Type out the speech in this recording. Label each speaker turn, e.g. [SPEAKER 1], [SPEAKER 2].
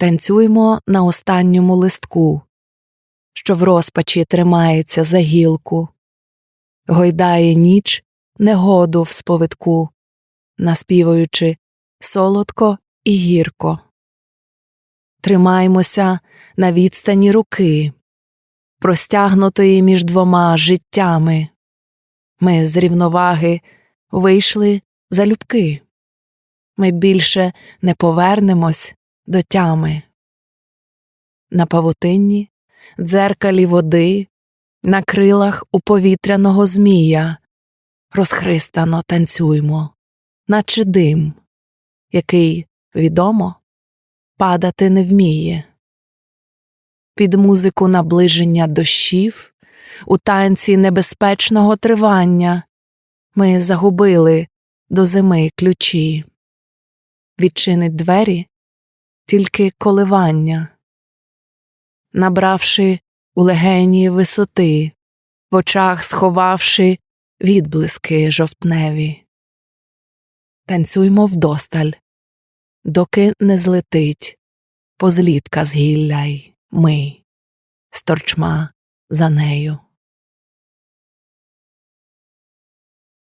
[SPEAKER 1] Танцюймо на останньому листку, що в розпачі тримається за гілку, гойдає ніч негоду в сповитку, наспівуючи солодко і гірко. Тримаймося на відстані руки, простягнутої між двома життями. Ми з рівноваги вийшли залюбки. Ми більше не повернемось до тями. На павутинні, дзеркалі води, на крилах у повітряного змія розхристано танцюймо, наче дим, який, відомо, падати не вміє. Під музику наближення дощів, у танці небезпечного тривання ми загубили до зими ключі. Відчинить двері тільки коливання. Набравши у легені висоти, в очах сховавши відблиски жовтневі. Танцюймо вдосталь, доки не злетить позлітка з гілля ми, сторчма за нею.